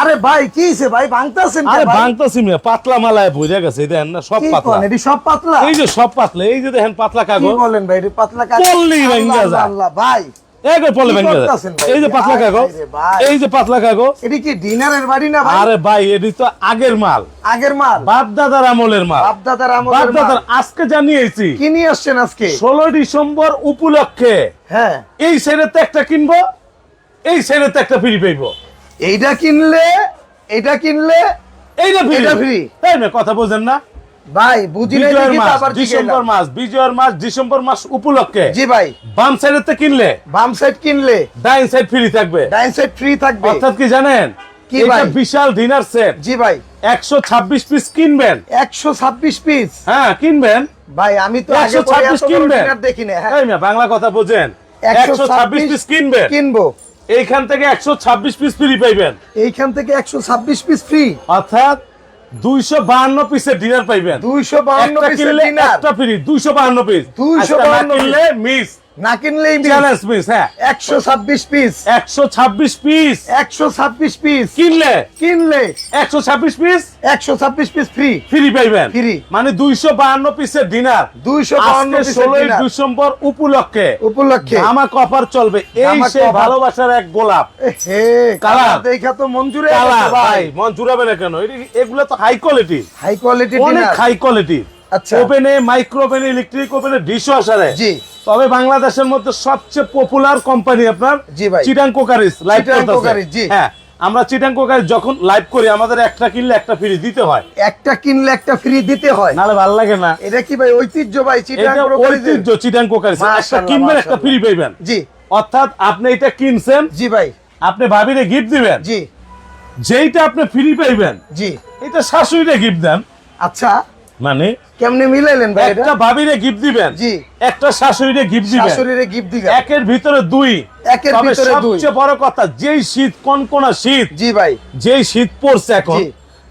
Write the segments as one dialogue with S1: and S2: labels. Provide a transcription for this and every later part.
S1: আরে ভাই কি হইছে ভাই? ভাঙতাছেন
S2: আরে মিয়া পাতলা মালায় গেছে দেখেন না সব পাতলা।
S1: এটি সব পাতলা?
S2: এই যে সব পাতলা এই যে দেখেন পাতলা
S1: কি
S2: কাগজ।
S1: বলেন ভাই এটি পাতলা কাজ
S2: পড়লেই ভেঙে যায়।
S1: আল্লাহ ভাই কি
S2: ভেঙে
S1: ভাই?
S2: এই যে পাতলা কাগজ
S1: ভাই রে ভাই।
S2: এই যে পাতলা কাগজ।
S1: এটি কি ডিনারের বাড়ি না ভাই?
S2: আরে ভাই এটি তো আগের মাল।
S1: আগের মাল?
S2: বাপ দাদার আমলের মাল।
S1: বাপ দাদার
S2: বাপ
S1: আমলের
S2: দাদার আজকে জানিয়েছি।
S1: কি নিয়ে আসছেন আজকে?
S2: ষোলো ডিসেম্বর উপলক্ষে
S1: হ্যাঁ।
S2: এই সেরেতে একটা কিনবো এই সেরেতে একটা ফ্রি পাইবো।
S1: এইটা কিনলে এটা কিনলে
S2: এইটা ফ্রি
S1: এটা free?
S2: তাই না কথা বোঝেন না।
S1: ভাই বুঝি
S2: মাস ডিসেম্বর মাস বিজয়ের মাস ডিসেম্বর মাস উপলক্ষে
S1: জি ভাই।
S2: বাম সাইডেতে কিনলে
S1: বাম সাইড কিনলে।
S2: ডাইন সাইড ফ্রি থাকবে।
S1: ডাইন সাইড ফ্রি থাকবে।
S2: অর্থাৎ কি জানেন?
S1: কি
S2: এটা
S1: ভাই?
S2: বিশাল ডিনার সেট
S1: জি ভাই।
S2: একশো ছাব্বিশ পিস কিনবেন।
S1: একশো ছাব্বিশ পিস
S2: হ্যাঁ কিনবেন।
S1: ভাই আমি তো আগে
S2: একশো
S1: পরে
S2: ছাব্বিশ
S1: এত বড়
S2: কিনবেন।
S1: dinner দেখি না হ্যাঁ
S2: বাংলা কথা বোঝেন। একশো ছাব্বিশ পিস কিনবেন।
S1: কিনবো।
S2: এইখান থেকে একশো ছাব্বিশ পিস ফ্রি পাইবেন।
S1: এইখান থেকে একশো ছাব্বিশ পিস ফ্রি
S2: অর্থাৎ দুইশো বাহান্ন পিসের ডিনার পাইবেন।
S1: দুইশো বাহান্ন
S2: কিনলে একটা ফ্রি দুইশো বাহান্ন পিস
S1: 252
S2: কিনলে মিস
S1: না কিনলেই
S2: চ্যালেঞ্জ মিস হ্যাঁ।
S1: একশো ছাব্বিশ পিস
S2: একশো ছাব্বিশ পিস
S1: একশো ছাব্বিশ পিস
S2: কিনলে?
S1: কিনলে।
S2: একশো ছাব্বিশ পিস
S1: একশো ছাব্বিশ পিস ফ্রি
S2: ফ্রি পাইবেন
S1: Free।
S2: মানে দুইশো বাহান্ন পিসের ডিনার
S1: দুইশো পিসের
S2: ষোলোই ডিসেম্বর উপলক্ষে।
S1: উপলক্ষে।
S2: আমার কপার চলবে। এই সেই ভালোবাসার এক গোলাপ। কালার।
S1: দেখা তো মঞ্জুরে
S2: কালার ভাই। জুড়াবে না কেন? এগুলো তো হাই কোয়ালিটি
S1: হাই কোয়ালিটি
S2: অনেক হাই কোয়ালিটি। ওভেনে মাইক্রো ওভেনে ইলেকট্রিক ওভেনে ডিশ ওয়াশারে
S1: জি।
S2: তবে বাংলাদেশের মধ্যে সবচেয়ে পপুলার কোম্পানি আপনার
S1: জি ভাই।
S2: Chittagong crockeries live
S1: Chittagong crockeries, জি।
S2: হ্যাঁ আমরা চিটাং কোকারিস যখন লাইভ করি আমাদের একটা কিনলে একটা ফ্রি দিতে হয়।
S1: একটা কিনলে একটা ফ্রি দিতে হয়।
S2: নালে ভালো লাগে না।
S1: এটা কি ভাই ঐতিহ্য ভাই চিটাং
S2: এটা ঐতিহ্য চিটাং কোকারিস। একটা কিনবেন একটা ফ্রি পাইবেন।
S1: জি।
S2: অর্থাৎ আপনি এটা কিনছেন
S1: জি ভাই।
S2: আপনি ভাবিরে গিফট দিবেন।
S1: জি।
S2: যেইটা আপনি ফ্রি পাইবেন
S1: জি।
S2: এটা শাশুড়িরে গিফট দেন।
S1: আচ্ছা।
S2: মানে
S1: কেমনে মিলাইলেন ভাই
S2: একটা ভাবিরে গিফট দিবেন।
S1: জি।
S2: একটা শাশুড়িরে গিফট দিবেন।
S1: শাশুড়িরে গিফট দিবেন।
S2: একের ভিতরে দুই।
S1: একের ভিতরে দুই।
S2: সবচেয়ে বড় কথা যেই শীত কনকনা শীত
S1: জি ভাই।
S2: যেই শীত পড়ছে এখন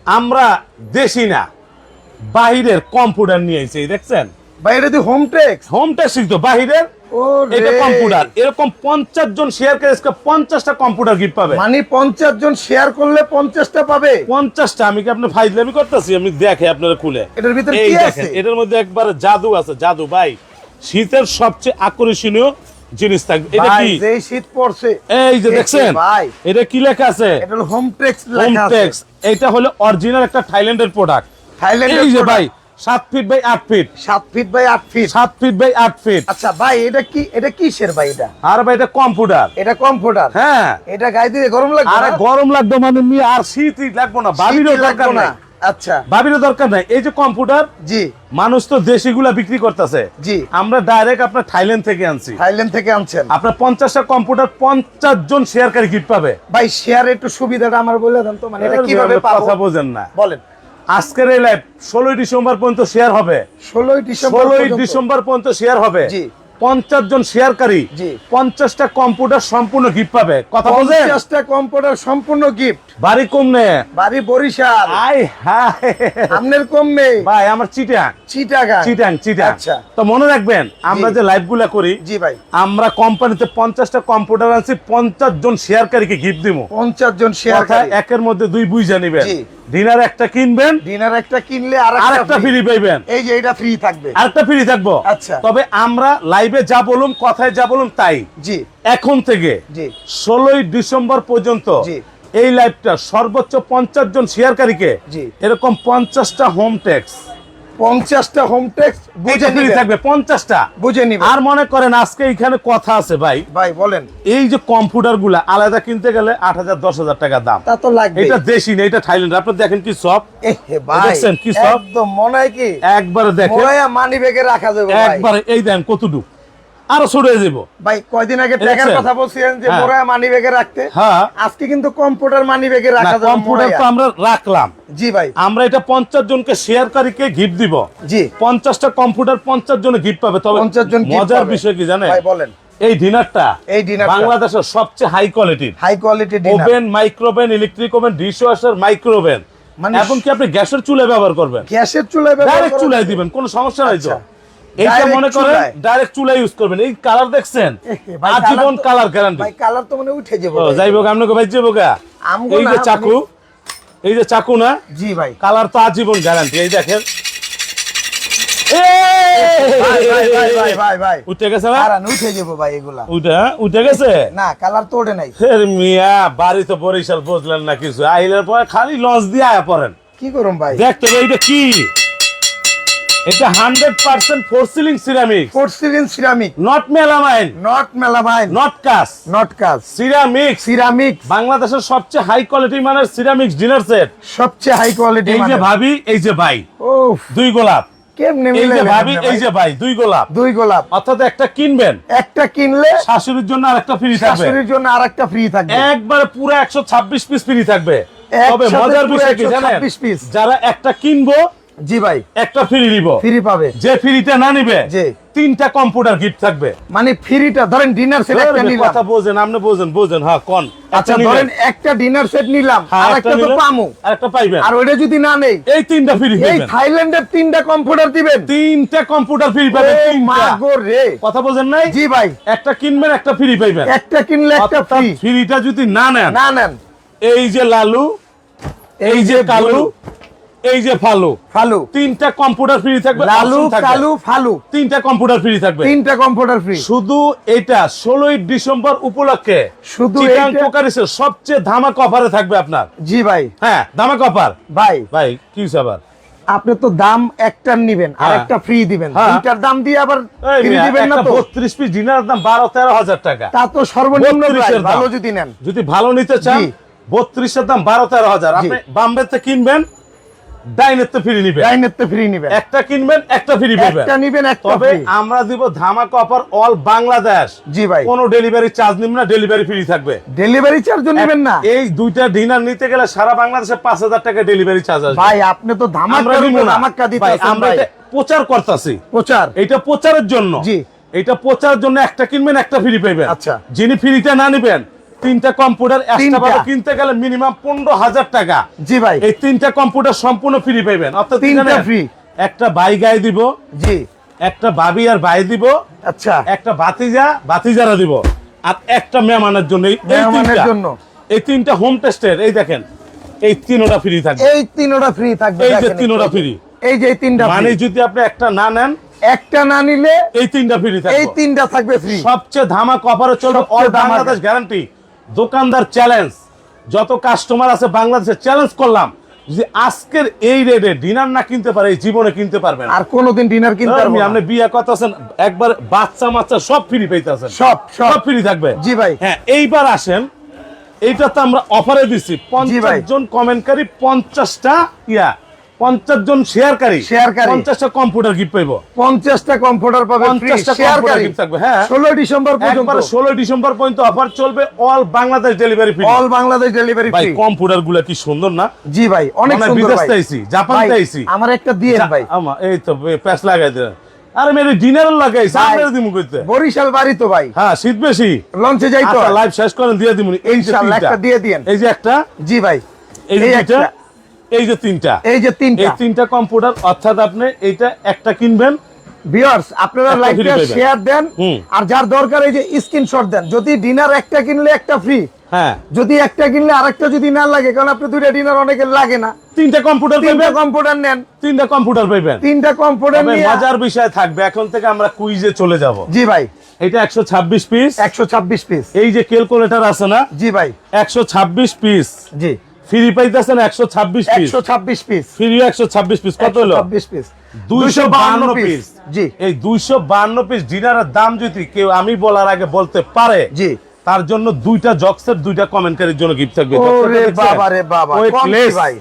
S2: আমরা দেশি না বাইরের কম্পিউটার নিয়ে এসেছি দেখছেন?
S1: বাইরে the home tex
S2: home tex তো বাহিরের।
S1: ও
S2: এটা কম্পিউটার এরকম পঞ্চাশ জন শেয়ার করে পঞ্চাশটা কম্পিউটার গিফট পাবে।
S1: মানে পঞ্চাশ জন শেয়ার করলে পঞ্চাশটা পাবে?
S2: পঞ্চাশটা আমি কি আপনি ফাইজলামি করতেছি? আমি দেখে আপনারা খুলে।
S1: এটার ভিতরে
S2: এই দেখেন এটার মধ্যে একবার জাদু আছে। জাদু ভাই শীতের সবচেয়ে আকর্ষণীয় জিনিস থাকবে এটা কি?
S1: যে শীত পড়ছে।
S2: এই যে দেখছেন?
S1: ভাই?
S2: এটা কি লেখা আছে?
S1: এটা হলো হোম টেক্স লেখা আছে।
S2: টেক্স এটা হলো অরিজিনাল একটা থাইল্যান্ডের প্রোডাক্ট
S1: থাইল্যান্ডের
S2: এই যে ভাই সাত ফিট বাই আট ফিট
S1: 7 ফিট বাই 8 ফিট
S2: সাত ফিট বাই আট ফিট
S1: আচ্ছা ভাই এটা কি এটা কিসের ভাই এটা?
S2: আর ভাই এটা কম্পিউটার
S1: এটা কম্পিউটার
S2: হ্যাঁ।
S1: এটা গায়ে দিলে গরম লাগবে
S2: আরে গরম লাগবে মানে মি আর শীতই লাগবো না ভাবিরও দরকার
S1: লাগবে
S2: নাই।
S1: আচ্ছা।
S2: ভাবিরও দরকার নাই। এই যে কম্পিউটার
S1: জি।
S2: মানুষ তো দেশিগুলা বিক্রি করতেছে।
S1: জি।
S2: আমরা ডাইরেক্ট আপনার থাইল্যান্ড থেকে আনছি।
S1: থাইল্যান্ড থেকে আনছেন।
S2: আপনার পঞ্চাশটা কম্পিউটার পঞ্চাশ জন শেয়ারকারী গিফট পাবে।
S1: ভাই শেয়ার একটু সুবিধাটা আমার বলে দেন তো মানে এটা কীভাবে পাবো?
S2: কথা বোঝেন না।
S1: বলেন।
S2: আজকের এই লাইভ ষোলোই ডিসেম্বর পর্যন্ত শেয়ার হবে।
S1: 16 ডিসেম্বর
S2: ষোলোই ডিসেম্বর পর্যন্ত শেয়ার হবে।
S1: জি।
S2: পঞ্চাশ জন শেয়ারকারী পঞ্চাশটা কম্পিউটার সম্পূর্ণ গিফট পাবে। কথা বলছেন?
S1: 50টা কম্পিউটার সম্পূর্ণ গিফট
S2: বাড়ি কমনে
S1: বাড়ি বরিশাল।
S2: আই হাই
S1: আমনের কমবে
S2: ভাই আমার চিটাং। চিটাং চিটাং।
S1: আচ্ছা।
S2: তো মনে রাখবেন আমরা যে লাইভগুলা করি
S1: জি ভাই।
S2: আমরা কোম্পানিতে পঞ্চাশটা কম্পিউটার আনছি পঞ্চাশ জন শেয়ারকারীকে গিফট দিব
S1: 50 জন শেয়ার
S2: একের মধ্যে দুই বুঝা নিবেন। ডিনার একটা কিনবেন
S1: ডিনার একটা কিনলে
S2: আর একটা
S1: ফ্রি
S2: পাইবেন।
S1: এই যে এটা ফ্রি থাকবে।
S2: আরেকটা ফ্রি থাকব।
S1: আচ্ছা।
S2: তবে আমরা লাইভে যা বলুম কথায় যা বলুম তাই।
S1: জি।
S2: এখন থেকে
S1: জি।
S2: ষোলোই ডিসেম্বর পর্যন্ত
S1: জি।
S2: এই লাইভটা সর্বোচ্চ পঞ্চাশ জন শেয়ারকারীকে
S1: জি।
S2: এরকম পঞ্চাশটা হোম ট্যাক্স
S1: 50টা হোম টেক্স বুঝে নিয়ে
S2: থাকবে পঞ্চাশটা।
S1: বুঝে নিবে।
S2: আর মনে করেন আজকে এখানে কথা আছে ভাই।
S1: ভাই বলেন।
S2: এই যে কম্পিউটারগুলা আলাদা কিনতে গেলে আট হাজার দশ হাজার টাকা দাম।
S1: তা তো লাগবে
S2: এটা দেশি না এটা থাইল্যান্ড আপনি দেখেন কি সব? দেখছেন কি সব?
S1: একদম মনে হয় কি?
S2: একবারে দেখেন।
S1: মানি ব্যাগে রাখা যাবে
S2: একবারে এই দেন কতটুক? আরও ছোট হয়ে যাব
S1: ভাই কয়দিন আগে টাকার কথা বলছিলেন যে
S2: হ্যাঁ।
S1: মানি ব্যাগে রাখতে।
S2: হ্যাঁ।
S1: আজকে কিন্তু কম্পিউটার মানি ব্যাগে রাখা যাবে
S2: কম্পিউটার তো আমরা রাখলাম।
S1: জি ভাই।
S2: আমরা এটা পঞ্চাশ জনকে শেয়ারকারীকে গিফট দিব?
S1: জি।
S2: পঞ্চাশটা কম্পিউটার পঞ্চাশ জনে গিফট পাবে তবে
S1: 50 জন gift
S2: মজার বিষয় কি জানে
S1: ভাই বলেন।
S2: এই ডিনারটা
S1: এই ডিনার
S2: বাংলাদেশের সবচেয়ে হাই কোয়ালিটির
S1: high quality dinner
S2: oven microwave electric oven dishwasher microwave
S1: মানে
S2: এখন কি আপনি গ্যাসের চুলায় ব্যবহার করবেন?
S1: গ্যাসের চুলায় ব্যবহার
S2: ডাইরেক্ট চুলায় দিবেন কোনো সমস্যা নাই তো?
S1: আচ্ছা।
S2: এইটা মনে করেন ডাইরেক্ট চুলায় ইউজ করবেন। এই কালার দেখছেন? আজীবন কালার গ্যারান্টি
S1: ভাই কালার তো মানে উঠে যাবে
S2: যাইব ভাই যাইব গা। এই যে চাকু এই যে চাকু না
S1: জি ভাই।
S2: কালার তো আজীবন গ্যারান্টি এই দেখেন। উঠে গেছে
S1: উঠে যাব ভাই এগুলা।
S2: উঠে উঠে গেছে?
S1: না কালার তো ওঠে নাই।
S2: মিয়া বাড়ি তো বরিশাল বুঝলেন না কিছু। আইলের পরে খালি লঞ্চ দিয়ে আয়া পড়েন।
S1: কি করুন ভাই?
S2: দেখতে এটা কি? এটা porcelain ceramic
S1: ceramic
S2: not melamine
S1: not melamine
S2: not কাস
S1: নট কাজ
S2: সিরামিক
S1: সিরামিক
S2: বাংলাদেশের সবচেয়ে হাই কোয়ালিটি মানের সিরামিক্স ডিনার সেট
S1: সবচেয়ে হাই কোয়ালিটি
S2: এই যে ভাবি এই যে ভাই।
S1: ও
S2: দুই গোলাপ।
S1: কেমনে
S2: এই ভাবি এই যে ভাই? দুই গোলাপ।
S1: দুই গোলাপ।
S2: অর্থাৎ একটা কিনবেন।
S1: একটা কিনলে
S2: শাশুড়ির জন্য আরেকটা ফ্রি থাকবে।
S1: শাশুড়ির জন্য আরেকটা ফ্রি থাকবে।
S2: একবারে পুরো একশো ছাব্বিশ পিস ফ্রি থাকবে। তবে
S1: একসাথে
S2: মজার বিষয় কি জানেন? যারা একটা কিনবো
S1: জি ভাই।
S2: একটা ফ্রি নিব।
S1: ফ্রি পাবে।
S2: যে ফ্রিটা না নিবে
S1: জি।
S2: তিনটা কম্পিউটার গিফট থাকবে।
S1: মানে ফ্রিটা ধরেন ডিনার সেট একটা নিলাম।
S2: কথা বোঝেন আপনি বোঝেন বোঝেন হ্যাঁ কোন?
S1: আচ্ছা ধরেন একটা ডিনার সেট নিলাম
S2: হ্যাঁ,
S1: আর একটা তো পামু।
S2: আর একটা পাইবেন।
S1: আর ওইটা যদি না নেই
S2: এই তিনটা ফ্রি
S1: এই থাইল্যান্ডের তিনটা কম্পিউটার দিবেন।
S2: তিনটা কম্পিউটার ফ্রি পাবেন তিনটা।
S1: মা গো রে।
S2: কথা বোঝেন নাই?
S1: জি ভাই।
S2: একটা কিনবেন একটা ফ্রি পাইবেন।
S1: একটা কিনলে একটা ফ্রি
S2: ফ্রিটা যদি না নেন
S1: না নেন।
S2: এই যে লালু এই যে কালু এই যে ফালু
S1: ফালু।
S2: তিনটা কম্পিউটার ফ্রি থাকবে
S1: লালু কালু ফালু।
S2: তিনটা কম্পিউটার ফ্রি থাকবে।
S1: তিনটা কম্পিউটার ফ্রি
S2: শুধু এটা ষোলোই ডিসেম্বর উপলক্ষে
S1: শুধু
S2: সবচেয়ে ধামাক অফারে থাকবে আপনার।
S1: জি ভাই।
S2: হ্যাঁ ধামাক অফার
S1: ভাই।
S2: ভাই কি আবার?
S1: আপনি তো দাম একটার নিবেন আর
S2: হ্যাঁ।
S1: একটা ফ্রি দিবেন।
S2: হ্যাঁ।
S1: দুইটার দাম দিয়ে আবার ফ্রি দিবেন না তো?
S2: বত্রিশ পিস ডিনারের দাম বারো তেরো হাজার টাকা।
S1: তা তো সর্বনিম্ন প্রাইস ভালো যদি নেন।
S2: যদি ভালো নিতে চান
S1: জি।
S2: বত্রিশের দাম বারো তেরো হাজার। আপনি বাম্বেতে কিনবেন ডাইনেতে ফ্রি নিবেন।
S1: ডাইনের তো ফ্রি নিবেন।
S2: একটা কিনবেন একটা ফ্রি পাবেন।
S1: একটা নিবেন একটা
S2: তবে আমরা দিব ধামাক অফার অল বাংলাদেশ।
S1: জি ভাই।
S2: কোনো ডেলিভারি চার্জ নিব না ডেলিভারি ফ্রি থাকবে।
S1: ডেলিভারি চার্জ নেবেন না।
S2: এই দুইটা ডিনার নিতে গেলে সারা বাংলাদেশে পাঁচ হাজার টাকা ডেলিভারি চার্জ আসবে।
S1: ভাই আপনি তো
S2: আমরা
S1: ধামাকা ধামাকা
S2: প্রচার করতেছি।
S1: প্রচার।
S2: এটা প্রচারের জন্য।
S1: জি।
S2: এটা প্রচারের জন্য একটা কিনবেন একটা ফ্রি পাইবেন।
S1: আচ্ছা।
S2: যিনি ফ্রিটা না নিবেন তিনটা কম্পিউটার। ভাবে কিনতে গেলে মিনিমাম পনেরো হাজার টাকা।
S1: জি ভাই।
S2: এই তিনটা কম্পিউটার সম্পূর্ণ ফ্রি পাইবেন। অর্থাৎ
S1: তিনটা free।
S2: একটা বাই গায়ে দিব
S1: জি।
S2: একটা বাবি আর ভাই দিব
S1: আচ্ছা।
S2: একটা বাতিজা বাতিজারা দিব আর একটা মেহমানের জন্য।
S1: মেহমানের
S2: তিনটা।
S1: জন্য।
S2: এই তিনটা হোম টেস্টের এই দেখেন এই তিনোটা ফ্রি থাকবে।
S1: এই তিনটা ফ্রি থাকবে
S2: এই যে তিনোটা free।
S1: এই যে তিনটা
S2: মানে যদি আপনি একটা না নেন
S1: একটা না নিলে
S2: এই তিনটা ফ্রি থাকবে।
S1: এই তিনটা থাকবে ফ্রি
S2: সবচেয়ে ধামাক অফারে চলবে অল বাংলাদেশ গ্যারান্টি দোকানদার চ্যালেঞ্জ। যত কাস্টমার আছে বাংলাদেশে চ্যালেঞ্জ করলাম যদি আজকের এই রেটে ডিনার না কিনতে পারে জীবনে কিনতে পারবেন
S1: আর কোনোদিন ডিনার কিনতে পারব।
S2: আপনি বিয়ে কথা আছেন একবার বাচ্চা মাচ্চা সব ফ্রি পাইতেছেন।
S1: সব সব।
S2: সব ফ্রি থাকবে।
S1: জি ভাই।
S2: হ্যাঁ এইবার আসেন এইটা তো আমরা অফারে দিচ্ছি পঞ্চাশ। জন কমেন্টকারী পঞ্চাশটা ইয়া। পঞ্চাশ জন শেয়ারকারী
S1: শেয়ারকারী।
S2: পঞ্চাশটা কম্পিউটার গিফট পাইবো।
S1: পঞ্চাশটা কম্পিউটার পাবে
S2: পঞ্চাশটা
S1: শেয়ার
S2: কম্পিউটার গিফট থাকবে হ্যাঁ।
S1: ষোলো ডিসেম্বর পর্যন্ত।
S2: ষোলো ডিসেম্বর পর্যন্ত অফার চলবে all Bangladesh delivery free
S1: all Bangladesh delivery
S2: ভাই
S1: ফ্রি
S2: কম্পিউটারগুলা কি সুন্দর না?
S1: জি ভাই অনেক
S2: মানে
S1: সুন্দর ভাই।
S2: চাইছি, জাপান চাইছি।
S1: আমার একটা দিয়ে ভাই।
S2: আমা এই তো প্যাচ লাগাই দেন আরে মেরে ডিনার লাগাই সামনে দিমু কইতে।
S1: বরিশাল বাড়ি তো ভাই।
S2: হ্যাঁ শীত বেশি।
S1: লঞ্চে যাই তো।
S2: আচ্ছা লাইভ শেষ করেন দিয়ে এই
S1: ইনশাআল্লাহ একটা দিয়ে দিয়েন।
S2: এই যে একটা।
S1: জি ভাই।
S2: এই যে
S1: একটা।
S2: এই যে তিনটা।
S1: এই যে তিনটা।
S2: এই তিনটা কম্পিউটার অর্থাৎ আপনি এইটা একটা কিনবেন।
S1: ভিউয়ার্স আপনারা লাইকটা শেয়ার দেন। আর যার দরকার এই যে স্ক্রিনশট দেন। যদি ডিনার একটা কিনলে একটা ফ্রি
S2: হ্যাঁ।
S1: যদি একটা কিনলে আরেকটা যদি না লাগে কারণ আপনি দুইটা ডিনার অনেকের লাগে না।
S2: তিনটা কম্পিউটার
S1: তিনটা কম্পিউটার নেন।
S2: তিনটা কম্পিউটার পাইবেন।
S1: তিনটা কম্পিউটার নিয়ে
S2: মজার বিষয় থাকবে এখন থেকে আমরা কুইজে চলে যাব।
S1: জি ভাই।
S2: এটা একশো ছাব্বিশ পিস
S1: একশো ছাব্বিশ পিস
S2: এই যে ক্যালকুলেটর আছে না?
S1: জি ভাই।
S2: একশো ছাব্বিশ পিস
S1: জি।
S2: ফ্রি পাইতেছেন একশো ছাব্বিশ পিস
S1: একশো ছাব্বিশ পিস
S2: ফ্রি একশো ছাব্বিশ পিস কত হলো?
S1: ছাব্বিশ পিস
S2: দুইশো বান্ন পিস
S1: জি।
S2: এই দুইশো বান্ন পিস ডিনারের দাম যদি কেউ আমি বলার আগে বলতে পারে
S1: জি।
S2: তার জন্য দুইটা জক্সের দুইটা কমেন্টকারীর জন্য গিফট থাকবে।
S1: ওরে বাবা রে বাবা। কম কি ভাই?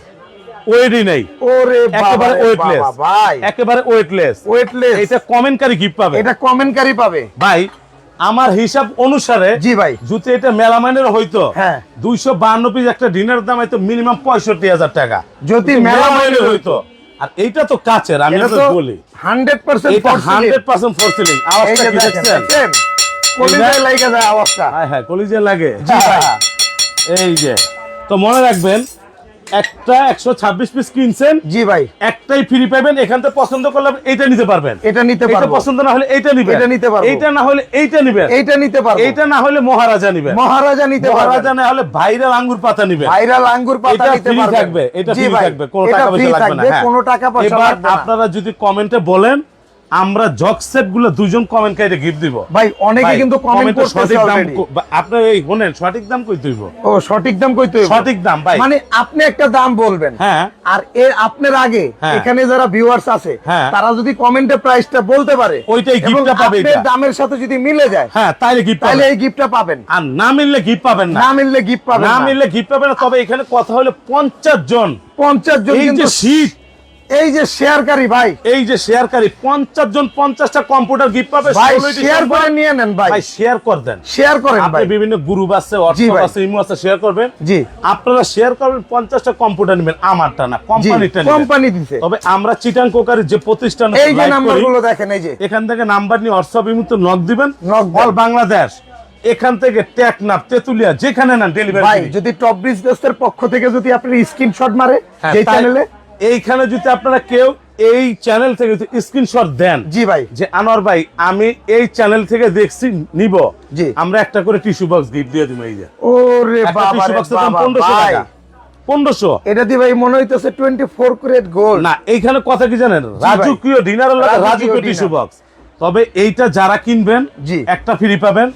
S2: ওয়েটই নেই।
S1: ওরে বাবা
S2: একেবারে ওয়েটলেস
S1: বাবা ভাই।
S2: একেবারে ওয়েটলেস
S1: ওয়েটলেস
S2: এটা কমেন্টকারী গিফট পাবে।
S1: এটা কমেন্টকারী পাবে।
S2: ভাই আমার হিসাব অনুসারে
S1: জি ভাই।
S2: যদি এটা মেলামাইনের হইতো।
S1: হ্যাঁ।
S2: দুইশো বান্ন পিস একটা ডিনার দাম হয়তো মিনিমাম পঁয়ষট্টি হাজার টাকা।
S1: যদি মেলামাইনের
S2: হইতো। আর এইটা তো কাছের আমি তো বলি।
S1: Hundred percent
S2: hundred percent porcelain আওয়াজটা কি দেখছেন?
S1: কলিজায় যায় আওয়াজটা।
S2: হ্যাঁ হ্যাঁ কলিজে লাগে। এই যে। তো মনে রাখবেন একটা একশো ছাব্বিশ পিস কিনছেন
S1: জি ভাই।
S2: একটাই ফ্রি পাবেন এখান থেকে পছন্দ করলে এইটা নিতে পারবেন।
S1: এটা নিতে
S2: এটা পছন্দ না হলে এইটা নিবেন।
S1: এটা নিতে পারব।
S2: এইটা না হলে এইটা নিবেন।
S1: এইটা নিতে পারব।
S2: এইটা না হলে মহারাজা নিবেন।
S1: মহারাজা নিতে
S2: মহারাজা না হলে ভাইরাল আঙ্গুর পাতা নিবেন।
S1: ভাইরাল আঙ্গুর পাতা
S2: এটা
S1: নিতে পারবেন।
S2: থাকবে এটা ফ্রি থাকবে কোনো টাকা পয়সা লাগবে না হ্যাঁ।
S1: কোনো টাকা পয়সা লাগবে
S2: আপনারা যদি কমেন্টে বলেন আমরা জক সেটগুলো দুজন কমেন্ট কাইটে গিফট দিব।
S1: ভাই অনেকে কিন্তু কমেন্ট করতেছে
S2: সঠিক দাম আপনার এই শুনেন সঠিক দাম কই তুইব?
S1: ও সঠিক দাম কইতে হইব?
S2: সঠিক দাম ভাই।
S1: মানে আপনি একটা দাম বলবেন।
S2: হ্যাঁ।
S1: আর এর আপনার আগে
S2: হ্যাঁ।
S1: এখানে যারা ভিউয়ার্স আছে
S2: হ্যাঁ।
S1: তারা যদি কমেন্টে প্রাইসটা বলতে পারে
S2: ওইটাই গিফটটা পাবে
S1: আপনার
S2: এটা।
S1: দামের সাথে যদি মিলে যায়
S2: হ্যাঁ তাইলে গিফট
S1: তাহলে এই গিফটটা পাবেন।
S2: আর না মিললে গিফট পাবেন না।
S1: না মিললে গিফট পাবেন
S2: না মিললে গিফট পাবেন তবে এখানে কথা হলো পঞ্চাশ জন।
S1: পঞ্চাশ জন কিন্তু
S2: শীত
S1: এই যে শেয়ারকারী ভাই।
S2: এই যে শেয়ারকারী পঞ্চাশ জন পঞ্চাশটা কম্পিউটার গিফট পাবে
S1: ভাই শেয়ার করে নিয়ে নেন ভাই।
S2: ভাই শেয়ার কর দেন।
S1: শেয়ার করেন ভাই।
S2: বিভিন্ন গ্রুপ আছে হোয়াটসঅ্যাপ আছে ইমো আছে শেয়ার করবেন।
S1: জি।
S2: আপনারা শেয়ার করবেন পঞ্চাশটা কম্পিউটার নেবেন আমারটা না কোম্পানিটা নেবেন।
S1: কোম্পানি দিছে।
S2: তবে আমরা চিটাং কোকারের যে প্রতিষ্ঠান
S1: এই যে নাম্বারগুলো দেখেন এই যে।
S2: এখান থেকে নাম্বার নিয়ে হোয়াটসঅ্যাপ ইমুতে নক দিবেন।
S1: নক।
S2: অল বাংলাদেশ এখান থেকে টেকনাফ তেতুলিয়া যেখানে না
S1: ভাই
S2: ডেলিভারি
S1: যদি টপ বিজনেসের পক্ষ থেকে যদি আপনি স্ক্রিনশট মারে যে চ্যানেলে
S2: এইখানে যদি আপনারা কেউ এই চ্যানেল থেকে স্ক্রিনশট দেন
S1: জি ভাই।
S2: যে আনোয়ার ভাই আমি এই চ্যানেল থেকে দেখছি নিব।
S1: জি।
S2: আমরা একটা করে টিস্যু বক্স গিফট দিয়ে দিব এই যে।
S1: ওরে বাবা
S2: টিস্যু বক্সের দাম
S1: বাবা
S2: পনেরোশো
S1: ভাই।
S2: টাকা। পনেরোশো?
S1: এটা দিয়ে ভাই মনে হইতেছে টোয়েন্টি ফোর ক্রেট গোল্ড
S2: না এইখানে কথা কি জানেন? রাজকীয় ডিনার লাগে
S1: রাজকীয়
S2: রাজকীয় টিস্যু বক্স তবে এইটা যারা কিনবেন
S1: জি।
S2: একটা ফ্রি পাবেন।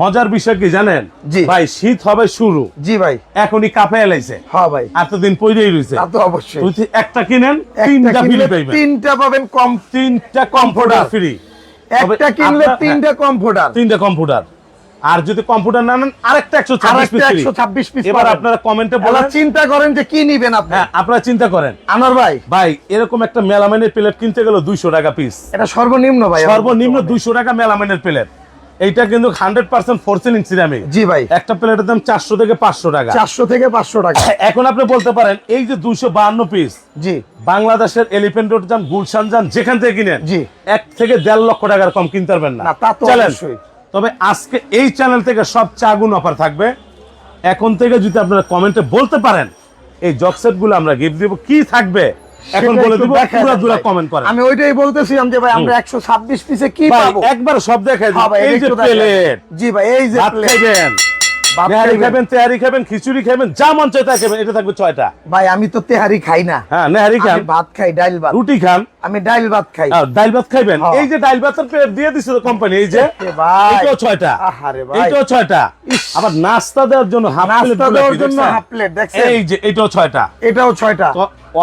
S2: মজার বিষয় কি জানেন। ভাই শীত হবে শুরু।
S1: জি ভাই।
S2: এখনই কাপে এলাইছে।
S1: হ্যাঁ ভাই।
S2: এতদিন পইরেই রইছে।
S1: তা তো অবশ্যই।
S2: একটা কিনেন তিনটা ফ্রি পাইবেন।
S1: তিনটা পাবেন কম
S2: তিনটা কমফোর্টার ফ্রি।
S1: একটা কিনলে তিনটা কম্পিউটার
S2: তিনটা কম্পিউটার আর যদি কম্পিউটার না নেন আরেকটা একশো ছাব্বিশ পিস এবার আপনারা কমেন্টে বলেন।
S1: চিন্তা করেন যে কি নিবেন আপনি।
S2: হ্যাঁ আপনারা চিন্তা করেন।
S1: আনোয়ার ভাই।
S2: ভাই এরকম একটা মেলামাইনের প্লেট কিনতে গেল দুইশো টাকা পিস
S1: এটা সর্বনিম্ন ভাই।
S2: সর্বনিম্ন দুইশো টাকা মেলামাইনের প্লেট। এইটা কিন্তু হান্ড্রেড পার্সেন্ট ফোরসিলিং সিরামিক
S1: জি ভাই।
S2: একটা প্লেটের দাম চারশো থেকে পাঁচশো টাকা।
S1: চারশো থেকে পাঁচশো টাকা।
S2: এখন আপনি বলতে পারেন এই যে দুইশো বাহান্ন পিস
S1: জি।
S2: বাংলাদেশের এলিফেন্ট রোড যান গুলশান যান যেখান থেকে কিনেন
S1: জি।
S2: এক থেকে দেড় লক্ষ টাকার কম কিনতে পারবেন না।
S1: তা তো। অবশ্যই।
S2: তবে আজকে এই চ্যানেল থেকে সব চাগুন অফার থাকবে। এখন থেকে যদি আপনারা কমেন্টে বলতে পারেন এই জকসেটগুলো আমরা গিফট দিব কি থাকবে? এখন বলে দিব পুরো কমেন্ট করেন।
S1: আমি ওইটাই বলতেছিলাম যে ভাই আমরা একশো ছাব্বিশ পিসে কি পাবো?
S2: একবার সব দেখাই
S1: হ্যাঁ ভাই,
S2: এই যে প্লেট।
S1: জি ভাই এই যে
S2: নেহারি
S1: খাইবেন।
S2: খাবেন তেহারি খাবেন খিচুড়ি খাবেন যা মন তা খাবেন এটা থাকবে ছয়টা।
S1: ভাই আমি তো তেহারি খাই না।
S2: হ্যাঁ নেহারি খান।
S1: ভাত খাই ডাইল ভাত।
S2: রুটি খান।
S1: আমি ডাইল ভাত খাই।
S2: আর ডাল ভাত খাইবেন।
S1: হ্যাঁ।
S2: এই যে ডাল ভাতের প্লেট দিয়ে দিছে কোম্পানি এই যে
S1: এ ভাই।
S2: এইটাও ছয়টা। এইটাও ছয়টা। আবার নাস্তা দেওয়ার জন্য হাফ
S1: নাস্তা দেওয়ার জন্য হাফ প্লেট দেখছেন?
S2: এই যে এটাও ছয়টা।
S1: এটাও ছয়টা।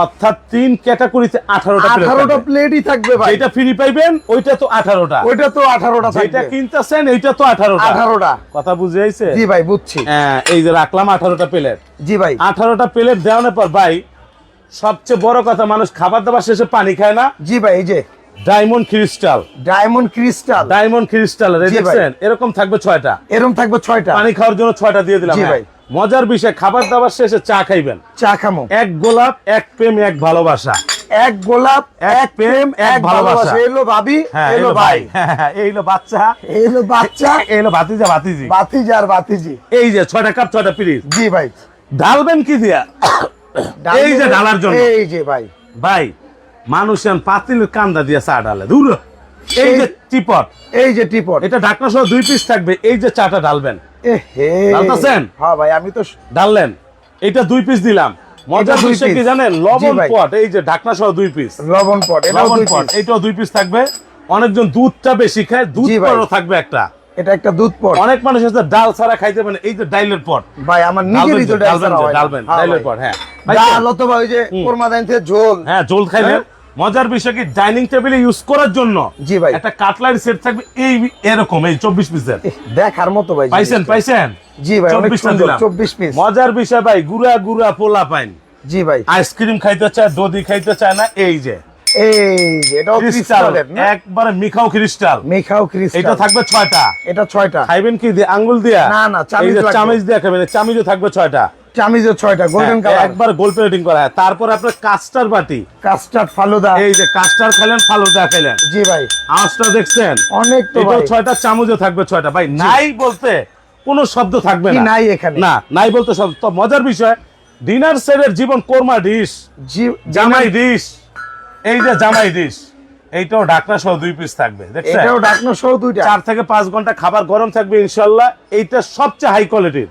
S2: অর্থাৎ তিন ক্যাটাগরিতে আঠারোটা
S1: আঠারোটা প্লেটই থাকবে ভাই।
S2: যেটা ফ্রি পাইবেন ওইটা তো আঠারোটা।
S1: ওইটা তো আঠারোটা থাকবে।
S2: কিনতেছেন এইটা তো আঠারোটা।
S1: আঠারোটা।
S2: কথা বুঝে আইছে?
S1: জি ভাই বুঝছি।
S2: হ্যাঁ, এই যে রাখলাম আঠারোটা প্লেট
S1: জি ভাই।
S2: আঠারোটা প্লেট দেওয়ানোর পর ভাই সবচেয়ে বড় কথা মানুষ খাবার দাবার শেষে পানি খায় না।
S1: জি ভাই এই যে।
S2: Diamond crystal
S1: diamond crystal
S2: diamond crystal. দেখছেন? এরকম থাকবে ছয়টা।
S1: এরম থাকবে ছয়টা।
S2: পানি খাওয়ার জন্য ছয়টা দিয়ে দিলাম।
S1: জি
S2: হ্যাঁ।
S1: ভাই।
S2: মজার বিষয় খাবার দাবার শেষে চা খাইবেন।
S1: চা খামো।
S2: এক গোলাপ এক প্রেম এক ভালোবাসা।
S1: এক গোলাপ
S2: এক
S1: প্রেম
S2: এক ভালোবাসা।
S1: এলো ভাবি
S2: হ্যাঁ
S1: এলো ভাই।
S2: হ্যাঁ, এই হলো বাচ্চা।
S1: এইলো বাচ্চা।
S2: এইলো ভাতিজা ভাতিজি।
S1: বাতিজি আর বাতিজি
S2: এই যে ছয়টা কাপ ছয়টা পিরিচ।
S1: জি ভাই।
S2: ঢালবেন কি দিয়া? এই যে ঢালার জন্য।
S1: এই যে ভাই।
S2: ভাই মানুষ এখন পাতিলের কান্দা দিয়ে চা ঢালে। দূর। এই যে টিপট।
S1: এই যে টিপট।
S2: এটা ঢাকনা সহ দুই পিস থাকবে। এই যে চাটা ঢালবেন।
S1: হ্যাঁ ভাই আমি তো
S2: ঢাললেন এটা দুই পিস দিলাম। মজার
S1: এটা
S2: কি জানেন? লবণ পট এই যে ঢাকনা সহ দুই পিস
S1: লবণ পট
S2: লবণ পট এটাও দুই পিস থাকবে। অনেকজন দুধটা বেশি খায় দুধ পটও থাকবে একটা।
S1: এটা একটা দুধ পট।
S2: অনেক মানুষ আছে ডাল ছাড়া খাইতে পারে এই যে ডাইলের পট।
S1: ভাই আমার নিজেরই তো
S2: যে, ডালবেন যে, ডালবেন। ডাইলের পট হ্যাঁ। ভাই,
S1: ডাল অথবা ওই যে কোরমা দাইন থেকে ঝোল।
S2: হ্যাঁ জোল খাইলেন
S1: হ্যাঁ।
S2: মজার বিষয় কি ডাইনিং টেবিলে ইউজ করার জন্য
S1: জি ভাই।
S2: একটা কাটলারি সেট থাকবে এই এরকম এই চব্বিশ পিসের।
S1: দেখার মতো ভাই
S2: পাইছেন পাইছেন?
S1: জি ভাই অনেক
S2: 24 টা
S1: সুন্দর
S2: দিলাম।
S1: চব্বিশ পিস
S2: মজার বিষয় ভাই গুড়া গুড়া পোলা পাইন।
S1: জি ভাই।
S2: আইসক্রিম খাইতে চায় দধি খাইতে চায় না এই যে। একবারে মিখাও ক্রিস্টাল
S1: মেখাও ক্রিস্টাল
S2: এটা থাকবে ছয়টা।
S1: এটা ছয়টা।
S2: খাইবেন কি দিয়ে আঙ্গুল দিয়া?
S1: না, না, চামিচ
S2: দিয়ে খাবেন এই চামিচও থাকবে ছয়টা।
S1: চামিজের ছয়টা গোল্ডেন
S2: হ্যাঁ,
S1: কালার
S2: একবার গোল প্লেটিং করা হয় তারপর আপনার কাস্টার বাটি।
S1: কাস্টার্ড ফালুদা।
S2: এই যে কাস্টার খেলেন ফালুদা খেলেন।
S1: জি ভাই।
S2: আওয়াজটা দেখছেন?
S1: অনেক তো
S2: ছয়টা চামচও থাকবে ছয়টা। ভাই নাই বলতে কোনো শব্দ থাকবে না।
S1: নাই এখানে?
S2: না নাই বলতে শব্দ। তো মজার বিষয় ডিনার সেটের জীবন কোরমা ডিশ জামাই ডিশ এই যে জামাই ডিশ এইটাও ঢাকনা সহ দুই পিস থাকবে দেখছেন?
S1: এটাও ডাকনো সহ দুইটা।
S2: চার থেকে পাঁচ ঘণ্টা খাবার গরম থাকবে ইনশাল্লাহ। এইটা সবচেয়ে হাই কোয়ালিটির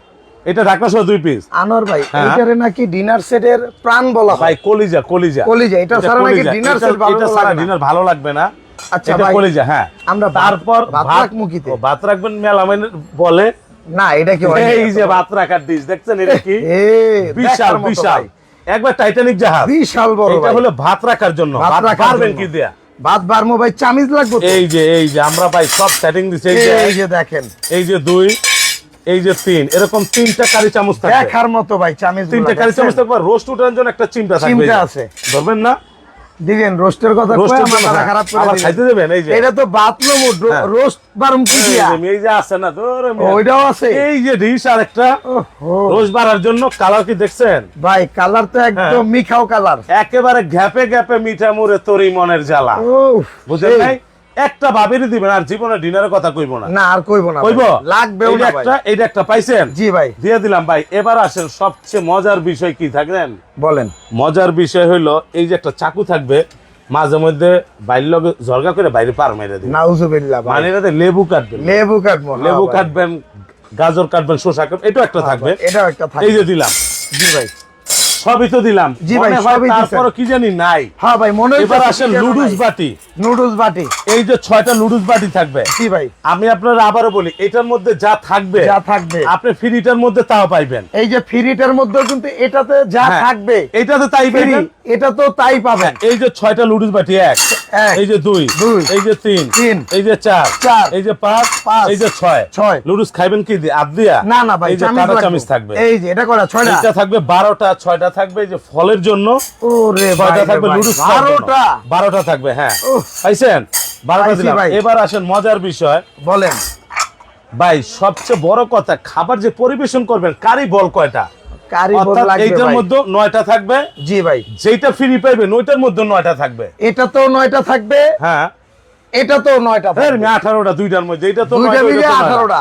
S2: এটা ঢাকনা সহ দুই পিস
S1: আনোয়ার ভাই
S2: হ্যাঁ।
S1: এইটারে নাকি ডিনার সেটের প্রাণ বলা হয়।
S2: ভাই কলিজা কলিজা।
S1: কলিজা, এটা ছাড়া নাকি
S2: এটা-
S1: set ভালো
S2: এটা
S1: না।
S2: ডিনার ভালো লাগবে না।
S1: আচ্ছা ভাই,
S2: কলিজা হ্যাঁ।
S1: আমরা
S2: তারপর
S1: ভাত
S2: ভাত রাখবেন মেলামেন বলে?
S1: না এটা কি
S2: এই যে ভাত রাখার ডিশ দেখছেন এটা কি? বিশাল বিশাল। একবার টাইটানিক জাহাজ।
S1: বিশাল বড়
S2: এটা হলো ভাত রাখার জন্য।
S1: ভাত জন্য।
S2: কি দেয়া?
S1: ভাত বারমো ভাই চামিজ লাগবে
S2: এই যে এই যে আমরা ভাই সব সেটিং দিছি। এই যে
S1: এই যে দেখেন।
S2: এই যে দুই। এই যে তিন এরকম তিনটা কারি চামচ থাকবে
S1: দেখার মতো ভাই চামিজ
S2: তিনটা কারি চামচ থাকবে রোস্ট উঠানোর জন্য একটা চিমটা থাকবে
S1: চিমটা আছে।
S2: ধরবেন না
S1: দিলেন রোস্টের কথা
S2: রোস্টের
S1: আমার মাথা
S2: হ্যাঁ।
S1: খারাপ করে
S2: আবার খাইতে দেবেন এই যে
S1: এটা তো
S2: হ্যাঁ।
S1: রোস্ট বারম কি
S2: এই যে, এই যে আছে না ধর
S1: ওইটাও আছে
S2: এই যে ডিশ আর একটা
S1: ওহো।
S2: রোজ বাড়ার জন্য কালার কি দেখছেন
S1: ভাই কালার তো একদম
S2: হ্যাঁ।
S1: মিখাও কালার
S2: একেবারে গ্যাপে গ্যাপে মিঠা মুড়ে তরি মনের জ্বালা বুঝলেন
S1: সেই।
S2: একটা বাবেরই দিবেন আর জীবনে ডিনারের কথা কইব না।
S1: না আর কইব না
S2: কইব? এই যে একটা এইটা একটা পাইছেন?
S1: জি ভাই।
S2: দিয়ে দিলাম ভাই এবার আসেন সবচেয়ে মজার বিষয় কি থাকলেন?
S1: বলেন।
S2: মজার বিষয় হইল এই যে একটা চাকু থাকবে মাঝে মধ্যে বাইরে লগে জর্গা করে বাইরে পার মেরে দিবেন
S1: নাউজুবিল্লাহ
S2: মানে এটাতে লেবু কাটবেন।
S1: লেবু কাটবো হ্যাঁ
S2: লেবু কাটবেন গাজর কাটবেন শসা কাটবেন এটাও একটা থাকবে।
S1: এটাও একটা থাকবে
S2: এই যে দিলাম।
S1: জি ভাই।
S2: সবই তো দিলাম।
S1: জি ভাই, সবই দিছেন।
S2: তারপরও কি জানি নাই।
S1: হ্যাঁ ভাই মনে
S2: এবার আসেন লুডুস বাটি।
S1: নুডলস বাটি।
S2: এই যে ছয়টা লুডুস বাটি থাকবে।
S1: জি ভাই।
S2: আমি আপনার আবারও বলি এটার মধ্যে যা থাকবে
S1: যা থাকবে।
S2: আপনি ফ্রিটার মধ্যে তাও পাইবেন।
S1: এই যে ফ্রিটার মধ্যে কিন্তু এটাতে যা
S2: হ্যাঁ,
S1: থাকবে
S2: এইটাতে তাই
S1: ফ্রি
S2: পাইবেন
S1: এটা তো তাই পাবেন।
S2: এই যে ছয়টা লুডুস বাটি এক এই যে দুই
S1: দুই,
S2: এই যে তিন
S1: তিন,
S2: এই যে চার
S1: চার,
S2: এই যে পাঁচ
S1: পাঁচ,
S2: এই যে ছয়।
S1: ছয়।
S2: লুডুস খাইবেন কি আদ দিয়া
S1: না না ভাই
S2: এই যে
S1: চামিচ
S2: কাটা
S1: লাগবে।
S2: থাকবে।
S1: এই যে এটা করা ছয়টা?
S2: থাকবে বারোটা ছয়টা থাকবে যে ফলের জন্য। ছয়টা থাকবে
S1: ভাই, বারোটা?
S2: বারোটা থাকবে হ্যাঁ। পাইছেন? বারোটা দিলাম। এবার আসেন মজার বিষয়।
S1: বলেন।
S2: ভাই সবচেয়ে বড় কথা খাবার যে পরিবেশন করবেন কারি বল কয়টা?
S1: কারিগর
S2: অর্থাৎ
S1: লাগবে
S2: এইটার মধ্যে নয়টা থাকবে।
S1: জি ভাই।
S2: যেটা ফ্রি পাইবেন ওইটার মধ্যে নয়টা থাকবে।
S1: এটা তো নয়টা থাকবে।
S2: হ্যাঁ।
S1: এটা তো নয়টা
S2: আঠারোটা দুইটার মধ্যে। এটা তো।
S1: আঠারোটা।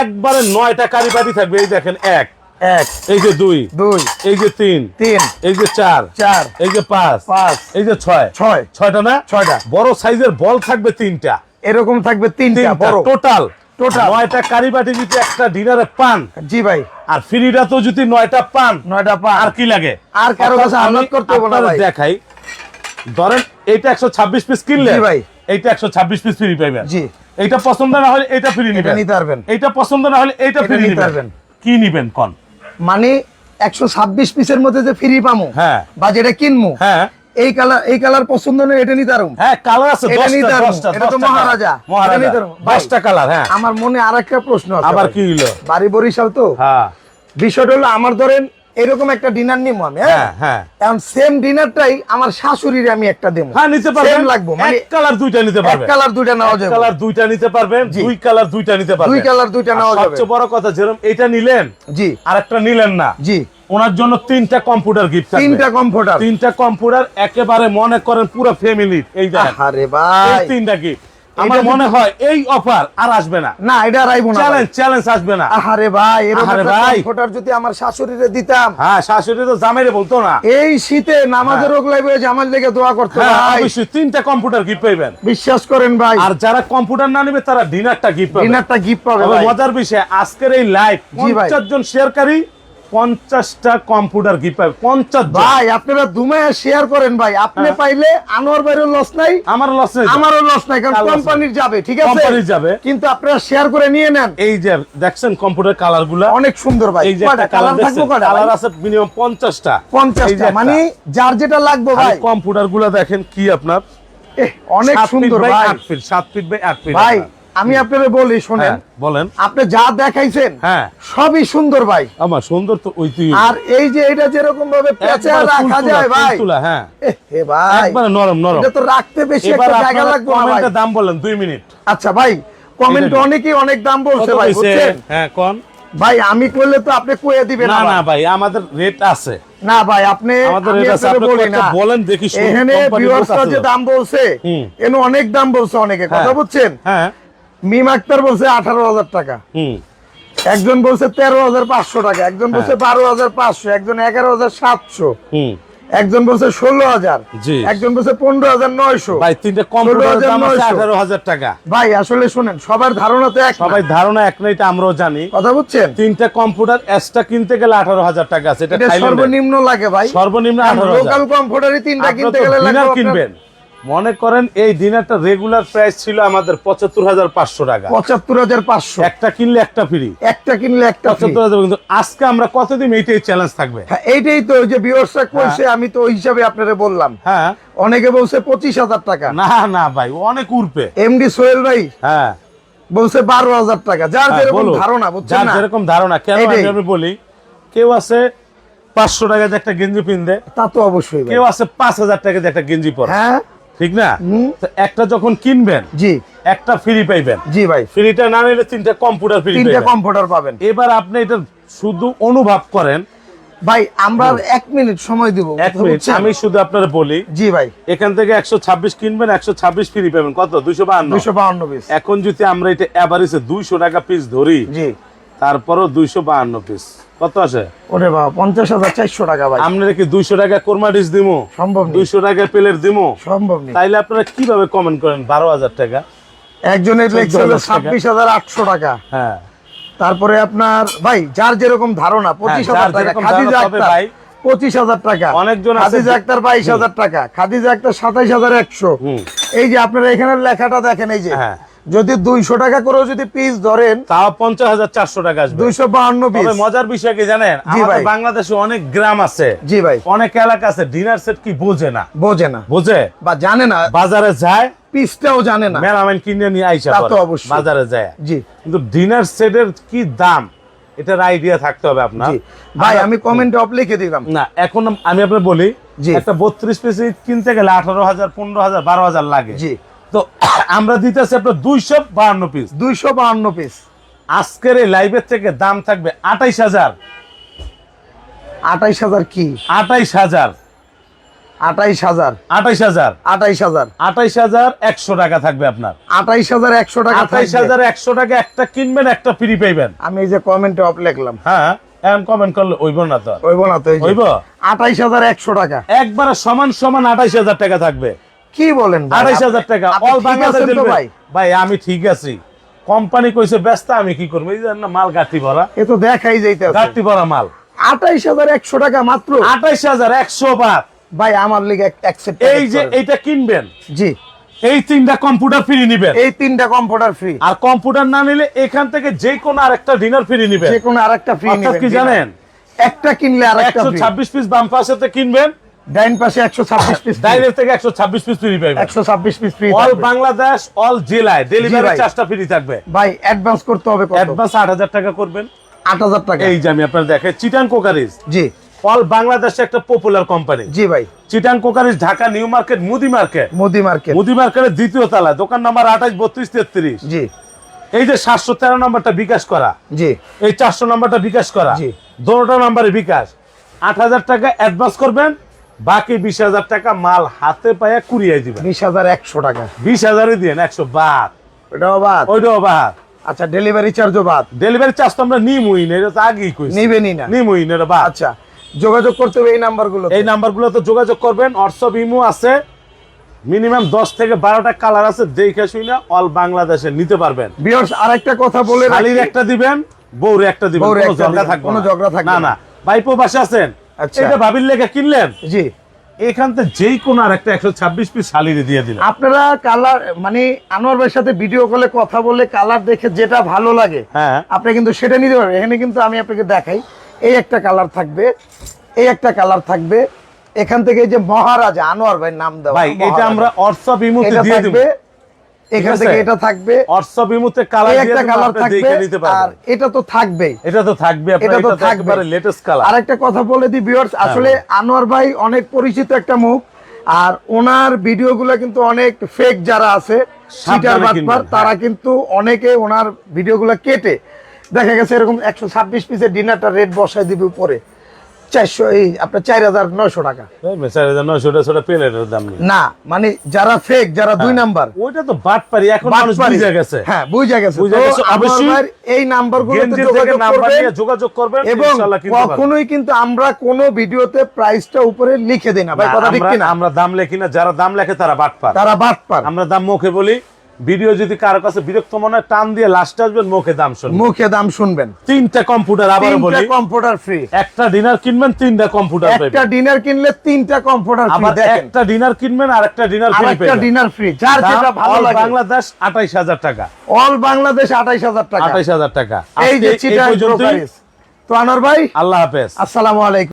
S2: একবারে নয়টা কারি বাটি থাকবে এই দেখেন এক।
S1: এক
S2: এই যে দুই
S1: দুই
S2: এই যে তিন
S1: তিন
S2: এই যে চার
S1: চার
S2: এই যে পাঁচ
S1: পাঁচ
S2: এই যে ছয়
S1: ছয়
S2: ছয়টা না?
S1: ছয়টা।
S2: বড় সাইজের বল থাকবে তিনটা।
S1: এরকম থাকবে তিনটা বড়।
S2: টোটাল।
S1: Total।
S2: নয়টা কারি যদি একটা ডিনারে পান
S1: জি ভাই।
S2: আর ফ্রিটা তো যদি নয়টা পান
S1: নয়টা পা
S2: আর কি লাগে?
S1: আর কারও কাছে
S2: অর্থাৎ
S1: করতে হবে না ভাই।
S2: দেখাই। ধরেন এইটা একশো ছাব্বিশ পিস কিনলে
S1: জি ভাই।
S2: এইটা একশো ছাব্বিশ পিস ফ্রি
S1: জি।
S2: পছন্দ না হলে এইটা ফ্রি
S1: এটা
S2: নিবেন
S1: নিতে পারবেন।
S2: এইটা পছন্দ না হলে
S1: এটা
S2: ফ্রি
S1: নিতে
S2: নিবেন
S1: পারবেন।
S2: কি নিবেন কোন?
S1: মানে একশো ছাব্বিশ পিসের মধ্যে যে ফ্রি পামো
S2: হ্যাঁ।
S1: বা যেটা কিনবো
S2: হ্যাঁ
S1: এই কালার এই কালার পছন্দ নয় এটা নিতে পারুম
S2: হ্যাঁ কালার আছে
S1: এটা নিতে এটা তো মহারাজা।
S2: মহারাজা
S1: পারব। ভাই।
S2: কালার হ্যাঁ
S1: আমার মনে আরেকটা প্রশ্ন আছে
S2: আবার কি হলো
S1: বাড়ি বরিশাল তো
S2: হ্যাঁ
S1: বিষয়টা হলো আমার ধরেন এরকম একটা ডিনার নিবো আমি
S2: হ্যাঁ?
S1: হ্যাঁ
S2: হ্যাঁ।
S1: এখন সেম ডিনারটাই আমার শাশুড়ির আমি একটা দেবো
S2: হ্যাঁ নিতে পারবেন।
S1: লাগবো মানে
S2: কালার দুইটা নিতে পারবেন।
S1: কালার দুইটা নেওয়া যাবে।
S2: কালার দুইটা নিতে পারবেন দুই কালার দুইটা নিতে পারবেন।
S1: দুই কালার দুইটা নেওয়া যাবে।
S2: সবচেয়ে বড় কথা যেরকম এটা নিলেন
S1: জি।
S2: আর একটা নিলেন না।
S1: জি।
S2: ওনার জন্য তিনটা কম্পিউটার গিফট
S1: তিনটা কম্পিউটার
S2: তিনটা কম্পিউটার একেবারে মনে করেন পুরো ফ্যামিলি এই দেখেন।
S1: আরে
S2: এই
S1: ভাই
S2: তিনটা গিফট আমার মনে হয় এই অফার আর আসবে না।
S1: না এটা রাইবো না
S2: চ্যালেঞ্জ চ্যালেঞ্জ আসবে না।
S1: আহারে ভাই একটা
S2: ভাই।
S1: যদি আমার শাশুড়িরে দিতাম।
S2: হ্যাঁ শাশুড়ি তো জামাইরে বলতো না।
S1: এই শীতে নামাজের রোগ লাগবে জামাজ লেগে দোয়া করতে
S2: হ্যাঁ
S1: ভাই।
S2: অবশ্যই তিনটা কম্পিউটার গিফট পাইবেন।
S1: বিশ্বাস করেন ভাই।
S2: আর যারা কম্পিউটার না নেবে তারা ডিনারটা গিফট পাবে।
S1: ডিনারটা গিফট পাবে
S2: মজার বিষয় আজকের এই লাইভ
S1: জি ভাই।
S2: পঞ্চাশ জন শেয়ারকারী পঞ্চাশটা কম্পিউটার গিফট পাবে পঞ্চাশ
S1: ভাই আপনারা দুমায়া শেয়ার করেন ভাই। আপনি
S2: হ্যাঁ।
S1: পাইলে আনোয়ার ভাইয়ের লস নাই
S2: আমার লস নেই।
S1: আমারও লস নাই কারণ কোম্পানির যাবে ঠিক আছে?
S2: কোম্পানির যাবে।
S1: কিন্তু আপনারা শেয়ার করে নিয়ে নেন।
S2: এই যে দেখছেন কম্পিউটার কালারগুলা?
S1: অনেক সুন্দর ভাই।
S2: এই যে কালার
S1: থাকব
S2: কালার আছে মিনিমাম পঞ্চাশটা। এই যে
S1: পঞ্চাশটা
S2: একটা।
S1: মানে যার যেটা লাগবে ভাই।
S2: কম্পিউটারগুলা দেখেন কি আপনার?
S1: অনেক সুন্দর ভাই।
S2: আট feet, সাত ফিট বাই আট ফিট
S1: ভাই আমি আপনাদের বলি শোনেন।
S2: বলেন।
S1: আপনি যা দেখাইছেন
S2: হ্যাঁ।
S1: সবই সুন্দর ভাই।
S2: আমার সুন্দর তো ওই তুই
S1: আর এই যে এটা যেরকম ভাবে পেঁচে রাখা যায় ভাই।
S2: তুলতুলা, হ্যাঁ।
S1: হে ভাই।
S2: একবারে নরম নরম।
S1: এটা তো রাখতে বেশি একটা জায়গা লাগবে না ভাই।
S2: দাম বলেন দুই মিনিট।
S1: আচ্ছা ভাই কমেন্ট অনেকেই অনেক দাম বলছে ভাই বুঝছেন?
S2: হ্যাঁ কোন?
S1: ভাই আমি করলে তো আপনি কয়ে দিবেন
S2: না না ভাই আমাদের রেট আছে।
S1: না ভাই আপনি আপনাকে
S2: বলেন দেখি শুনি,
S1: এখানে ভিউয়ার্সরা যে দাম বলছে। এখানে অনেক দাম বলছে অনেকে কথা
S2: হ্যাঁ।
S1: বুঝছেন?
S2: হ্যাঁ।
S1: মিম আক্তার বলছে আঠারো হাজার টাকা। একজন বলছে তেরো হাজার পাঁচশো টাকা একজন বলছে বারো হাজার পাঁচশো একজন এগারো হাজার সাতশো একজন বলছে ষোলো হাজার একজন বলছে পনেরো হাজার নয়শো।
S2: ভাই তিনটা কম্পিউটার দাম আছে
S1: 16,900
S2: আঠারো হাজার টাকা।
S1: ভাই আসলে শুনেন সবার ধারণা তো এক।
S2: সবাই ধারণা এক না এটা আমরাও জানি।
S1: কথা বুঝছেন?
S2: তিনটা কম্পিউটার এক্সট্রা কিনতে গেলে আঠারো হাজার টাকা আছে এটা
S1: সর্বনিম্ন লাগে ভাই।
S2: সর্বনিম্ন আঠারো
S1: লোকাল কম্পিউটারই তিনটা কিনতে গেলে
S2: কিনবেন। মনে করেন এই ডিনারটা রেগুলার প্রাইস ছিল আমাদের পঁচাত্তর হাজার পাঁচশো টাকা।
S1: পঁচাত্তর হাজার পাঁচশো।
S2: একটা কিনলে একটা ফ্রি
S1: একটা কিনলে একটা
S2: পঁচাত্তর হাজার কিন্তু আজকে আমরা কতদিন এইটাই চ্যালেঞ্জ থাকবে?
S1: হ্যাঁ এইটাই তো যে বিয়র্সটা কইছে আমি তো ওই হিসাবে আপনারে বললাম।
S2: হ্যাঁ।
S1: অনেকে বলছে পঁচিশ হাজার টাকা।
S2: না না ভাই অনেক উড়পে
S1: এমডি সোহেল ভাই
S2: হ্যাঁ।
S1: বলছে বারো হাজার টাকা। যার
S2: হ্যাঁ,
S1: যেরকম ধারণা বুঝছেন
S2: যার যেরকম ধারণা কেন আমি আমি বলি কেউ আছে পাঁচশো টাকা দিয়ে একটা গেঞ্জি পিনবে।
S1: তা তো অবশ্যই
S2: কেউ আছে পাঁচ হাজার টাকা দিয়ে একটা গেঞ্জি পরে।
S1: হ্যাঁ?
S2: ঠিক না? একটা যখন কিনবেন
S1: জি।
S2: একটা ফ্রি পাইবেন।
S1: জি ভাই।
S2: ফ্রিটা না নিলে তিনটা কম্পিউটার ফ্রি
S1: তিনটা কম্পিউটার পাবেন।
S2: এবার আপনি এটা শুধু অনুভব করেন।
S1: ভাই আমরা এক মিনিট সময় দিব।
S2: এক মিনিট। আমি শুধু আপনার বলি
S1: জি ভাই।
S2: এখান থেকে একশো ছাব্বিশ কিনবেন একশো ছাব্বিশ ফ্রি পাবেন কত? দুইশো বাহান্ন।
S1: দুইশো বাউন্ন পিস
S2: এখন যদি আমরা এটা এভারেজে দুইশো টাকা পিস ধরি
S1: জি।
S2: তারপরও দুইশো বাহান্ন পিস কত আসে?
S1: ওরে বাবা পঞ্চাশ হাজার চারশো টাকা ভাই।
S2: আপনারা কি দুইশো টাকা কোরমা ডিস দিমো?
S1: সম্ভব
S2: দুইশো টাকা দিমো?
S1: সম্ভব নেই।
S2: তাইলে আপনারা কীভাবে কমেন্ট করেন? বারো হাজার টাকা?
S1: একজনের লেগছে হলো
S2: 14,000 টাকা।
S1: ছাব্বিশ হাজার আটশো টাকা।
S2: হ্যাঁ।
S1: তারপরে আপনার ভাই যার যেরকম ধারণা পঁচিশ হাজার টাকা খাদিজা আক্তার
S2: ভাই,
S1: পঁচিশ হাজার টাকা।
S2: অনেকজন
S1: খাদিজা আক্তার বাইশ হাজার টাকা খাদিজা আক্তার সাতাইশ হাজার একশো। এই যে আপনারা এখানে লেখাটা দেখেন এই যে
S2: হ্যাঁ।
S1: যদি দুইশো টাকা করেও যদি পিস ধরেন
S2: তাও পঞ্চাশ হাজার চারশো টাকা আসবে।
S1: দুইশো বাহান্ন পিস
S2: মজার বিষয় কি জানেন? আমাদের বাংলাদেশে অনেক গ্রাম আছে।
S1: জি ভাই।
S2: অনেক এলাকা আছে ডিনার সেট কি বোঝে না।
S1: বোঝে না।
S2: বোঝে?
S1: বা জানে না।
S2: বাজারে যায়
S1: পিসটাও জানে না।
S2: মেলামাইন কিনে নিয়ে আইসা
S1: তা তো অবশ্যই।
S2: বাজারে যায়।
S1: জি।
S2: কিন্তু ডিনার সেটের কি দাম? এটার আইডিয়া থাকতে হবে আপনার।
S1: ভাই আমি কমেন্টে অফ লিখে দিলাম।
S2: না এখন আমি আপনার বলি। একটা বত্রিশ পিস কিনতে গেলে আঠারো হাজার পনেরো হাজার বারো হাজার লাগে।
S1: জি।
S2: তো আমরা দিতেছি আপনার দুইশো বাহান্ন পিস
S1: দুইশো বাহান্ন পিস
S2: আজকের এই লাইভের থেকে দাম থাকবে আঠাইশ হাজার।
S1: আঠাইশ হাজার কি?
S2: আঠাইশ হাজার।
S1: আঠাইশ হাজার।
S2: আঠাইশ হাজার।
S1: আঠাইশ হাজার।
S2: আঠাইশ হাজার একশো টাকা থাকবে আপনার।
S1: আঠাইশ হাজার একশো টাকা
S2: আঠাইশ হাজার একশো টাকা একটা কিনবেন একটা ফ্রি পাইবেন।
S1: আমি এই যে কমেন্টে অফ লিখলাম।
S2: হ্যাঁ এখন কমেন্ট করলে ওইব না তো।
S1: হইব না তো।
S2: হইব?
S1: আঠাইশ হাজার একশো টাকা।
S2: একবারে সমান সমান আঠাইশ হাজার টাকা থাকবে।
S1: কি বলেন ভাই?
S2: হাজার টাকা। অল বাংলাদেশ
S1: আছেন তো
S2: delivery।
S1: ভাই?
S2: ভাই আমি ঠিক আছি। কোম্পানি কইছে ব্যস্ত আমি কি করব? এই যে মাল গাঠি ভরা।
S1: এ তো দেখাই যাইতে
S2: গাঠি ভরা মাল।
S1: আঠাইশ হাজার একশো টাকা মাত্র?
S2: আঠাইশ হাজার একশো বার।
S1: ভাই আমার লিগে
S2: এই যে এইটা কিনবেন?
S1: জি।
S2: এই তিনটা কম্পিউটার ফ্রি নিবেন।
S1: এই তিনটা কম্পিউটার ফ্রি
S2: আর কম্পিউটার না নিলে এখান থেকে যে কোনো আরেকটা ডিনার ফ্রি নিবেন।
S1: যে কোনো আরেকটা ফ্রি নেবেন
S2: কি জানেন?
S1: একটা কিনলে ফ্রি
S2: ছাব্বিশ পিস বাম পাশে কিনবেন।
S1: ডাইন পাশে একশো ছাব্বিশ পিস
S2: ডাইরেক্ট থেকে একশো ছাব্বিশ পিস ফ্রি
S1: একশো ছাব্বিশ piece free
S2: all Bangladesh all জেলায় ডেলিভারি। চার্জটা ফ্রি থাকবে।
S1: ভাই অ্যাডভান্স করতে হবে কত?
S2: অ্যাডভান্স আট হাজার টাকা করবেন।
S1: আট হাজার টাকা।
S2: এই যে আমি আপনার দেখে চিটান কোকারিজ
S1: জি।
S2: অল বাংলাদেশে একটা পপুলার কোম্পানি
S1: জি ভাই।
S2: Chittagong crockeries Dhaka new market মুদি মার্কেট
S1: মোদি মার্কেট
S2: মুদি মার্কেটের দ্বিতীয় তলা দোকান নাম্বার আঠাশ বত্রিশ তেত্রিশ।
S1: জি।
S2: এই যে সাতশো তেরো নম্বরটা বিকাশ করা।
S1: জি।
S2: এই চারশো নাম্বারটা বিকাশ করা।
S1: জি।
S2: দোনোটা নাম্বারে বিকাশ। আট হাজার টাকা অ্যাডভান্স করবেন। বাকি বিশ হাজার টাকা মাল হাতে পায়ে কুড়িয়ে দিবেন।
S1: বিশ হাজার একশো টাকা।
S2: বিশ হাজারই দিয়ে একশো বাদ।
S1: ওটাও বাদ?
S2: ওইটাও বাদ।
S1: আচ্ছা ডেলিভারি চার্জও বাদ?
S2: ডেলিভারি চার্জ তো আমরা নিমুই না এটা তো আগেই কইছি।
S1: নিবেনই না।
S2: নিমুই না বাদ।
S1: আচ্ছা যোগাযোগ করতে হবে এই নাম্বারগুলো
S2: এই নাম্বারগুলোতে যোগাযোগ করবেন হোয়াটসঅ্যাপ ইমো আছে। মিনিমাম দশ থেকে বারোটা কালার আছে দেখে শুনে অল বাংলাদেশে নিতে পারবেন।
S1: বিয়ার্স আরেকটা কথা বলে রাখি।
S2: একটা দিবেন বউরে একটা দিবেন কোনো ঝগড়া থাকবে
S1: কোনো
S2: না।
S1: ঝগড়া থাকবে
S2: না
S1: না।
S2: ভাইপো বাসে আছেন। এটা ভাবির লেখা কিনলেন?
S1: জি।
S2: এখান থেকে যেই কোনো আর একটা একশো ছাব্বিশ পিস শালিরে দিয়ে দিলেন।
S1: আপনারা কালার মানে আনোয়ার ভাইয়ের সাথে ভিডিও কলে কথা বলে কালার দেখে যেটা ভালো লাগে
S2: হ্যাঁ।
S1: আপনি কিন্তু সেটা নিতে পারবেন। এখানে কিন্তু আমি আপনাকে দেখাই এই একটা কালার থাকবে এই একটা কালার থাকবে। এখান থেকে এই যে মহারাজা আনোয়ার ভাই নাম দেওয়া
S2: ভাই এটা আমরা হোয়াটসঅ্যাপ ইমোতে দিয়ে দিব।
S1: এখান থেকে এটা থাকবে।
S2: হোয়াটসঅ্যাপ ইমোতে কালার
S1: একটা কালার থাকবে আর এটা তো থাকবেই।
S2: এটা তো থাকবে
S1: এটা তো থাকবে।
S2: লেটেস্ট কালার
S1: আরেকটা কথা বলে দিই ভিউয়ার্স আসলে আনোয়ার ভাই অনেক পরিচিত একটা মুখ আর ওনার ভিডিওগুলো কিন্তু অনেক ফেক যারা আছে বাটপার
S2: হ্যাঁ।
S1: তারা কিন্তু অনেকে ওনার ভিডিওগুলো কেটে দেখা গেছে এরকম একশো ছাব্বিশ পিসের ডিনারটা রেট বসায় দিবে উপরে। চারশো এই আপনার চার হাজার নয়শো টাকা।
S2: চার হাজার নয়শোটা ছোটা প্লেটের দাম
S1: না মানে যারা ফেক যারা দুই নাম্বার।
S2: ওইটা তো বাট পারি এখন বুঝে গেছে।
S1: হ্যাঁ বুঝে গেছে।
S2: বুঝে
S1: তো
S2: গেছে,
S1: আনোয়ার
S2: অবশ্যই
S1: এই নাম্বার
S2: গেঞ্জি থেকে নাম্বার নিয়ে যোগাযোগ করবেন
S1: এবং। কখনোই কিন্তু আমরা কোনো ভিডিওতে প্রাইসটা উপরে লিখে দিই না। ভাই
S2: না,
S1: কথা ঠিক
S2: আমরা-
S1: কিনা?
S2: আমরা দাম লেখি না যারা দাম লেখে তারা বাট পার
S1: তারা বাদ পার
S2: আমরা দাম মুখে বলি ভিডিও যদি কারও কাছে বিরক্ত মনে হয় টান দিয়ে লাস্ট আসবেন মুখে দাম শুনবেন।
S1: মুখে দাম শুনবেন।
S2: তিনটা কম্পিউটার আবার বলি।
S1: কম্পিউটার ফ্রি
S2: একটা ডিনার কিনবেন তিনটা কম্পিউটার
S1: একটা ডিনার কিনলে তিনটা কম্পিউটার ফ্রি দেখেন।
S2: একটা ডিনার কিনবেন আর একটা ডিনার ফ্রি
S1: একটা ডিনার ফ্রি যার যেটা ভালো লাগে।
S2: বাংলাদেশ আঠাইশ হাজার টাকা।
S1: অল বাংলাদেশ আঠাইশ হাজার টাকা।
S2: আঠাইশ হাজার টাকা।
S1: এই যে
S2: আজকে
S1: চিটাং
S2: পর্যন্তই।
S1: তো আনোয়ার ভাই
S2: আল্লাহ হাফেজ।
S1: আসসালামু আলাইকুম।